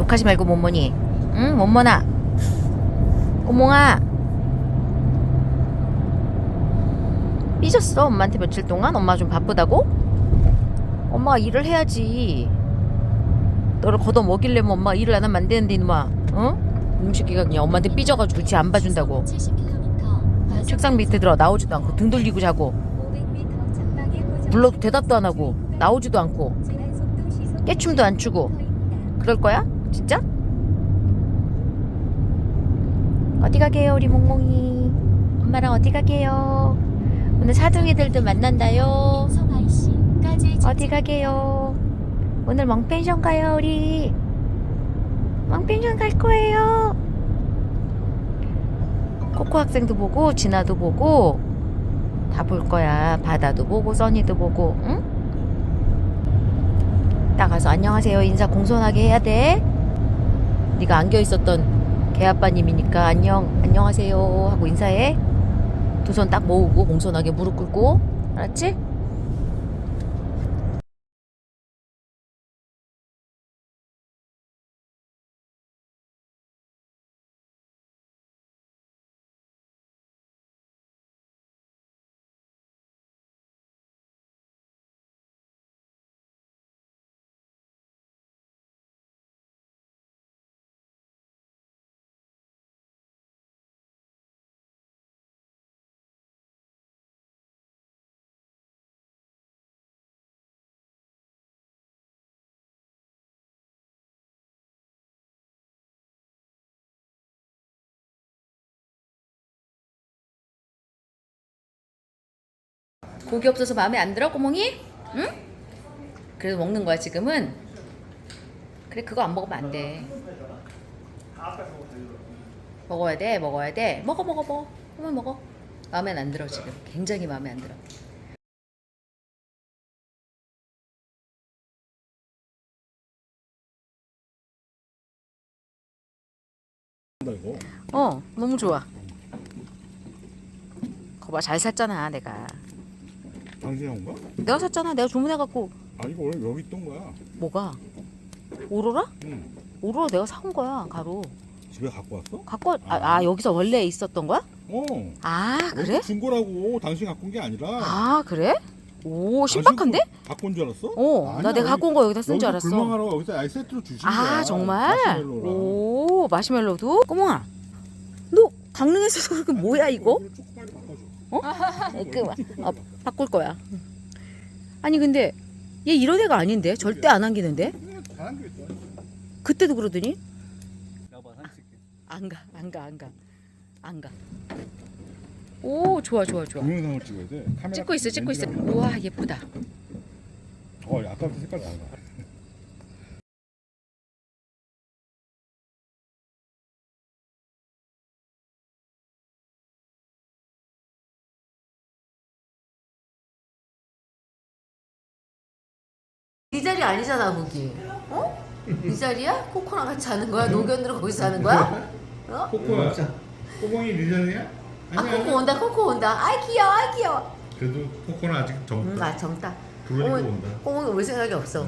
욕하지 말고 몸머니. 응, 몸머나. 꼬몽아. 삐졌어 엄마한테 며칠 동안 엄마 좀 바쁘다고? 엄마가 일을 해야지. 너를 걷어 먹이려면 엄마 일을 안 하면 안 되는데 이놈아. 어? 이놈 새끼가 그냥 엄마한테 삐져가지고 지 안 봐준다고. 책상 밑에 들어 나오지도 않고 등 돌리고 자고 불러도 대답도 안 하고 나오지도 않고 깨춤도 안 추고 그럴 거야? 진짜? 어디 가게요 우리 몽몽이? 엄마랑 어디 가게요? 오늘 사둥이들도 만난다요. 어디 가게요? 오늘 멍펜션 가요 우리. 멍펜션 갈 거예요. 코코 학생도 보고 진아도 보고 다 볼 거야. 바다도 보고 써니도 보고 응? 나가서 안녕하세요. 인사 공손하게 해야 돼 네가 안겨 있었던 개아빠님이니까 안녕 안녕하세요 하고 인사해 두 손 딱 모으고 공손하게 무릎 꿇고 알았지? 고기 없어서 마음에 안 들어 꼬몽이? 응? 그래도 먹는 거야 지금은? 그래 그거 안 먹으면 안 돼. 먹어야 돼 먹어야 돼 먹어 먹어 먹어 한번 먹어. 마음에 안 들어 지금 굉장히 마음에 안 들어. 이거. 어 너무 좋아. 거봐 잘 샀잖아 내가. 당신이 온 거야? 내가 샀잖아 내가 주문해갖고 아 이거 원래 여기 있던 거야. 뭐가? 오로라? 응. 오로라 내가 사온 거야 가루. 집에 갖고 왔어? 갖고 와- 아, 아 여기서 원래 있었던 거야? 어. 아 그래? 준 거라고. 당신 갖고 온 게 아니라. 아 그래? 오 신박한데? 당신 갖고 온 줄 알았어? 어, 나 아니야, 내가 갖고 온 거 여기다 쓴 줄 여기서 알았어. 불멍하라고 여기서 아예 세트로 주신 거야. 아 정말? 마시멜로랑. 오 마시멜로도? 꼬몽아, 너 강릉에서 그게 뭐야 이거? 이거 초코 파이 바꿔줘. 그 어, 바꿀 거야. 아니 근데 얘 이런 애가 아닌데 절대 안 안기는데? 그때도 그러더니. 안 가, 안 가, 안 가, 안 가. 오 좋아 좋아 좋아. 동영상을 찍어야 돼. 카메라 찍고 있어, 찍고 있어. 우와 예쁘다. 어, 아까부터 색깔 달라. 네 자리 아니잖아 거기. 어? 네 자리야? 코코랑 같이 하는 거야? 노견으로 거기서 하는 거야? 어? 코코야. 꼬봉이 리전이야? 아 코코 온다 코코 온다. 아이 귀여워 아이 귀여워. 그래도 코코는 아직 젊다. 음, 아 젊다. 그러니까 어머, 온다. 꼬몽이 올 생각이 없어.